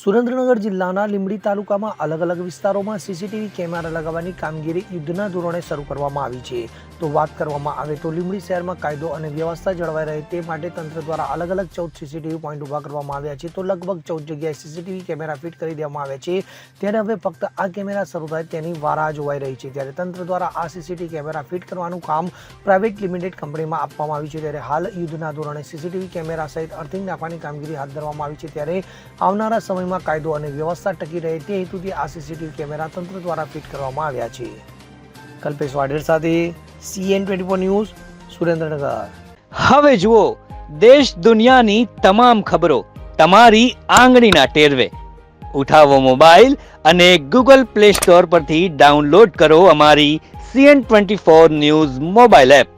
સુરેન્દ્રનગર જિલ્લાના લીંબડી તાલુકામાં અલગ અલગ વિસ્તારોમાં સીસીટીવી કેમેરા લગાવવાની કામગીરી યુદ્ધના ધોરણે શરૂ કરવામાં આવી છે. તો વાત કરવામાં આવે તો લીંબડી શહેરમાં કાયદો અને વ્યવસ્થા જળવાઈ રહે તે માટે તંત્ર દ્વારા અલગ અલગ ચૌદ સીસીટીવી પોઈન્ટ ઊભા કરવામાં આવ્યા છે. તો લગભગ ચૌદ જગ્યાએ સીસીટીવી કેમેરા ફિટ કરી દેવામાં આવ્યા છે. ત્યારે હવે ફક્ત આ કેમેરા શરૂ થાય તેની વારા જોવાઈ રહી છે. ત્યારે તંત્ર દ્વારા આ સીસીટીવી કેમેરા ફિટ કરવાનું કામ પ્રાઇવેટ લિમિટેડ કંપનીમાં આપવામાં આવ્યું છે. ત્યારે હાલ યુદ્ધના ધોરણે સીસીટીવી કેમેરા સહિત અર્થિંગ નાખવાની કામગીરી હાથ ધરવામાં આવી છે. ત્યારે આવનારા સમયમાં કાયદો અને વ્યવસ્થા ટકી રહે તે હેતુથી આ સીસીટીવી કેમેરા તંત્ર દ્વારા ફિટ કરવામાં આવ્યા છે. કલ્પેશ વાડેર સાથે CN twenty four news, Surendranagar. હવે જુઓ, દેશ દુનિયાની તમામ ખબરો તમારી આંગળીના ટેરવે. ઉઠાવો મોબાઈલ અને ગૂગલ પ્લે સ્ટોર પરથી ડાઉનલોડ કરો અમારી CN twenty four news mobile app.